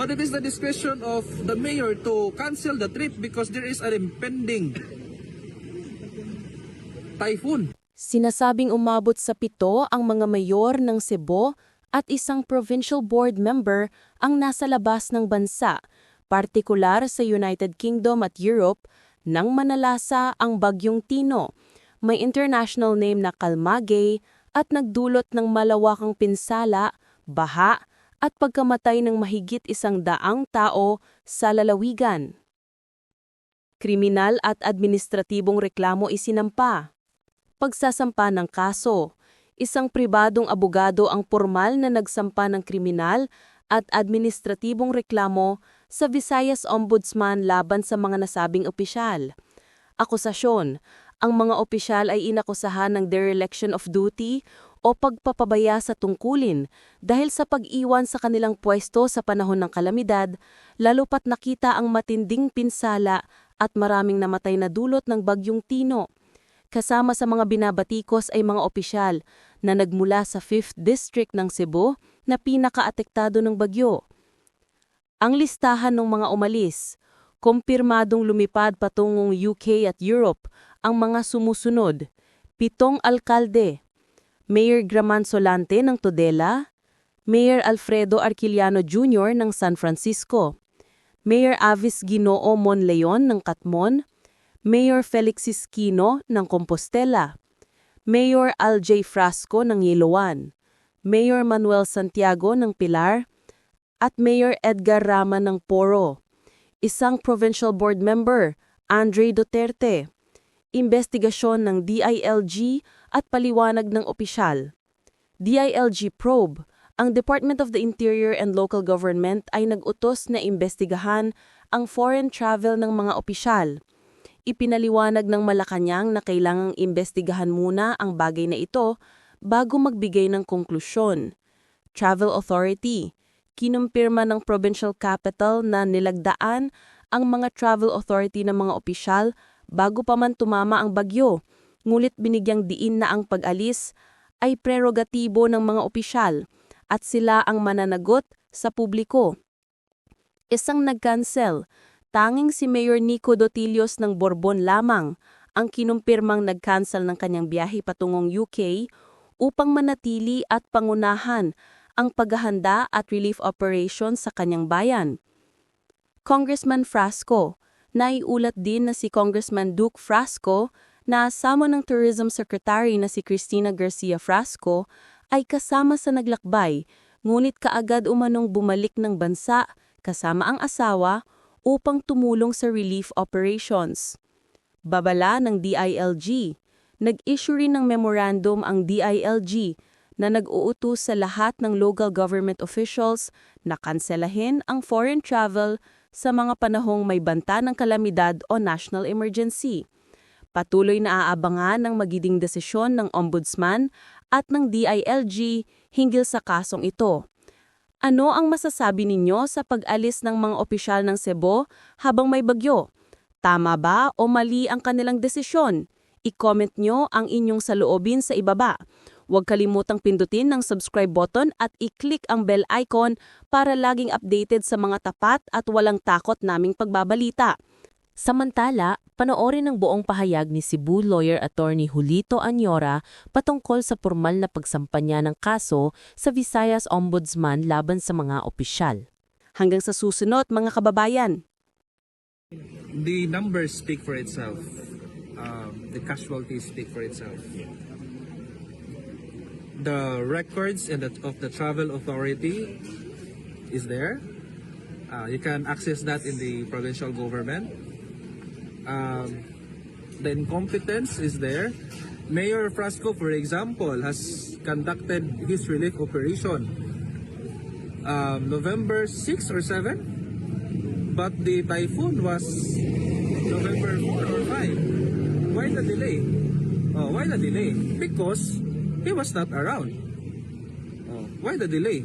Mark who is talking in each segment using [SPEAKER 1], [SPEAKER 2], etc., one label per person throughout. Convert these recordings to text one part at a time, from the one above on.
[SPEAKER 1] But it is the discretion of the mayor to cancel the trip because there is an impending typhoon.
[SPEAKER 2] Sinasabing umabot sa pito ang mga mayor ng Cebu at isang provincial board member ang nasa labas ng bansa, partikular sa United Kingdom at Europe, nang manalasa ang bagyong Tino. May international name na Kalmage at nagdulot ng malawakang pinsala, baha at pagkamatay ng mahigit isang daang tao sa lalawigan. Kriminal at administratibong reklamo isinampa pagsasampa ng kaso. Isang pribadong abogado ang formal na nagsampa ng kriminal at administratibong reklamo sa Visayas Ombudsman laban sa mga nasabing opisyal. Akusasyon, ang mga opisyal ay inakusahan ng dereliction of duty o pagpapabaya sa tungkulin dahil sa pag-iwan sa kanilang pwesto sa panahon ng kalamidad, lalo pat nakita ang matinding pinsala at maraming namatay na dulot ng bagyong Tino. Kasama sa mga binabatikos ay mga opisyal na nagmula sa 5th District ng Cebu na pinakaatektado ng bagyo. Ang listahan ng mga umalis, kumpirmadong lumipad patungong UK at Europe ang mga sumusunod. Pitong alkalde, Mayor Graman Solante ng Todela, Mayor Alfredo Arquiliano Jr. ng San Francisco, Mayor Avis Ginoo Monleon ng Katmon, Mayor Felix Isquino ng Compostela, Mayor Al.J. Frasco ng Iloan, Mayor Manuel Santiago ng Pilar, at Mayor Edgar Rama ng Poro. Isang provincial board member, Andre Duterte. Investigasyon ng DILG at paliwanag ng opisyal. DILG probe, ang Department of the Interior and Local Government ay nag-utos na imbestigahan ang foreign travel ng mga opisyal. Ipinaliwanag ng Malacanang na kailangang imbestigahan muna ang bagay na ito bago magbigay ng konklusyon. Travel Authority, kinumpirma ng provincial capital na nilagdaan ang mga travel authority ng mga opisyal bago pa man tumama ang bagyo, ngulit binigyang diin na ang pag-alis ay prerogatibo ng mga opisyal at sila ang mananagot sa publiko. Isang nag-cancel, tanging si Mayor Nico Dotilios ng Borbon lamang ang kinumpirmang nag-cancel ng kanyang biyahe patungong UK upang manatili at pangunahan ang paghahanda at relief operation sa kanyang bayan. Congressman Frasco, naiulat din na si Congressman Duke Frasco na asamo ng Tourism Secretary na si Cristina Garcia Frasco ay kasama sa naglakbay, ngunit kaagad umanong bumalik ng bansa kasama ang asawa upang tumulong sa relief operations. Babala ng DILG, nag-issue rin ng memorandum ang DILG na nag-uutos sa lahat ng local government officials na kanselahin ang foreign travel sa mga panahong may banta ng kalamidad o national emergency. Patuloy na aabangan ng magiging desisyon ng Ombudsman at ng DILG hinggil sa kasong ito. Ano ang masasabi ninyo sa pag-alis ng mga opisyal ng Cebu habang may bagyo? Tama ba o mali ang kanilang desisyon? I-comment nyo ang inyong saloobin sa ibaba. Huwag kalimutang pindutin ng subscribe button at i-click ang bell icon para laging updated sa mga tapat at walang takot naming pagbabalita. Samantala, panoorin ang buong pahayag ni Cebu lawyer attorney Julito Anyora patungkol sa formal na pagsampa niya ng kaso sa Visayas Ombudsman laban sa mga opisyal. Hanggang sa susunod, mga kababayan!
[SPEAKER 1] The numbers speak for itself. Um, the casualties speak for itself. The records and the, of the travel authority is there. Uh, you can access that in the provincial government. Um, the incompetence is there. Mayor Frasco, for example, has conducted his relief operation um, November 6 or 7 but the typhoon was November 4 or 5. Why the delay? Oh, why the delay? Because he was not around. Oh, why the delay?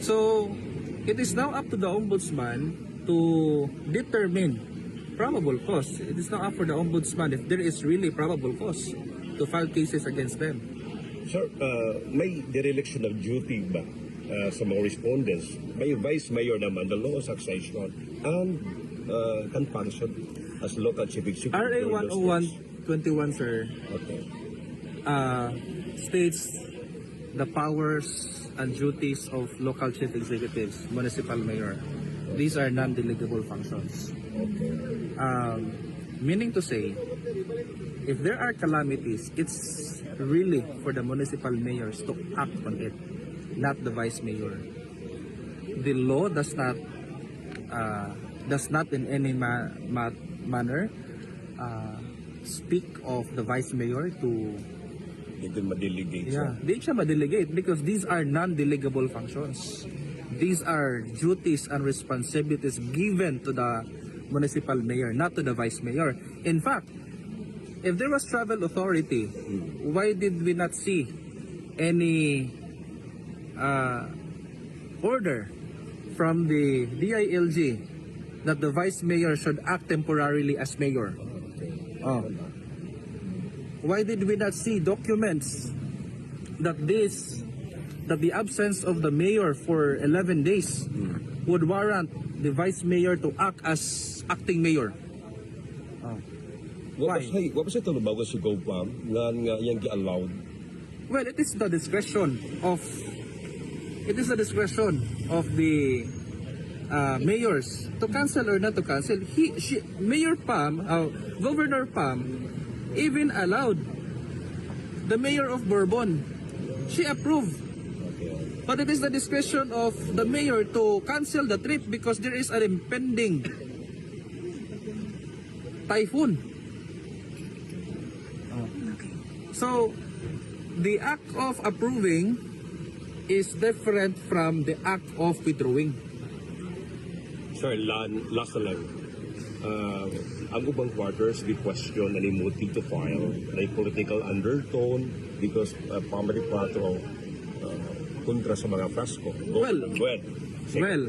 [SPEAKER 1] So, it is now up to the ombudsman to determine probable cause. It is now up for the ombudsman if there is really probable cause to file cases against them.
[SPEAKER 3] Sir, uh, may dereliction of duty ba uh, sa mga respondents, may vice mayor naman, the law succession, and uh, can function as local chief executive.
[SPEAKER 1] RA
[SPEAKER 3] during those days.
[SPEAKER 1] 10121, sir,
[SPEAKER 3] Okay.
[SPEAKER 1] uh, states the powers and duties of local chief executives, municipal mayor. These are non-delegable functions. Um, meaning to say, if there are calamities, it's really for the municipal mayors to act on it, not the vice mayor. The law does not uh, does not in any ma- ma- manner uh, speak of the vice mayor to
[SPEAKER 3] Ito madelegate
[SPEAKER 1] Yeah, di siya ma-delegate because these are non-delegable functions. These are duties and responsibilities given to the municipal mayor, not to the vice mayor. In fact, if there was travel authority, why did we not see any uh, order from the DILG that the vice mayor should act temporarily as mayor? Oh. Why did we not see documents that this that the absence of the mayor for 11 days would warrant the vice mayor to act as acting mayor? Oh.
[SPEAKER 3] What
[SPEAKER 1] Why?
[SPEAKER 3] was, hey, what was ito bago si GoPam nga nga yang gi-allowed?
[SPEAKER 1] Well, it is the discretion of it is the discretion of the uh, mayors to cancel or not to cancel. He, she, Mayor Pam, uh, Governor Pam, even allowed the mayor of Bourbon. She approved, but it is the discretion of the mayor to cancel the trip because there is an impending typhoon. So, the act of approving is different from the act of withdrawing.
[SPEAKER 3] Lan, last na lang. Uh, ang ubang quarters, the question na motive to file, na political undertone because uh, Pamari Patro uh, kontra sa mga Frasco. Go,
[SPEAKER 1] Well.
[SPEAKER 3] Sige.
[SPEAKER 1] Well,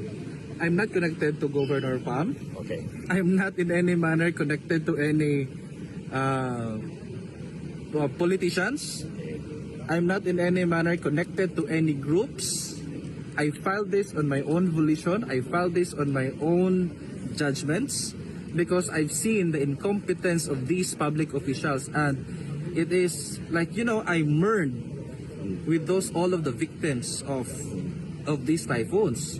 [SPEAKER 1] I'm not connected to Governor Pam.
[SPEAKER 3] okay.
[SPEAKER 1] I'm not in any manner connected to any uh, politicians. I'm not in any manner connected to any groups. I filed this on my own volition. I filed this on my own judgments because I've seen the incompetence of these public officials and it is like you know I mourn with those all of the victims of of these typhoons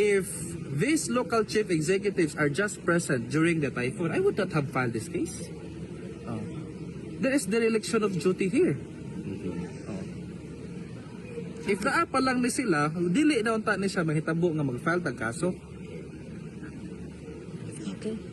[SPEAKER 1] if these local chief executives are just present during the typhoon, I would not have filed this case. Oh. There is dereliction of duty here. Oh. If naa pa lang ni sila, dili na unta ni siya mahitabo nga mag-file tag kaso.
[SPEAKER 2] Okay.